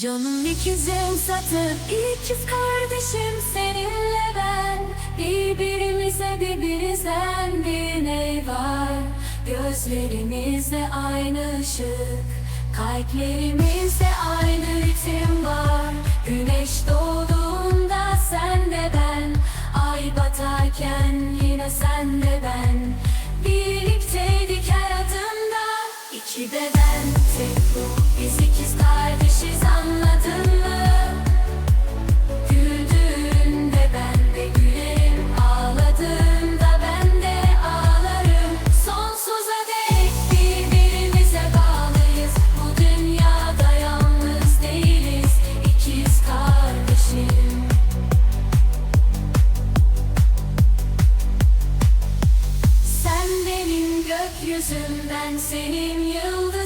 Canım ikizim satır ikiz kardeşim seninle ben. Birbirimize birbirimizden bir ney var? Gözlerimizde aynı ışık Kalplerimizde aynı ritim var. Güneş doğduğunda sen de ben Ay batarken yine sen de ben. Birlikte ki ben tek bu. Biz ikiz kardeşiz anla gökyüzünden senin yıldız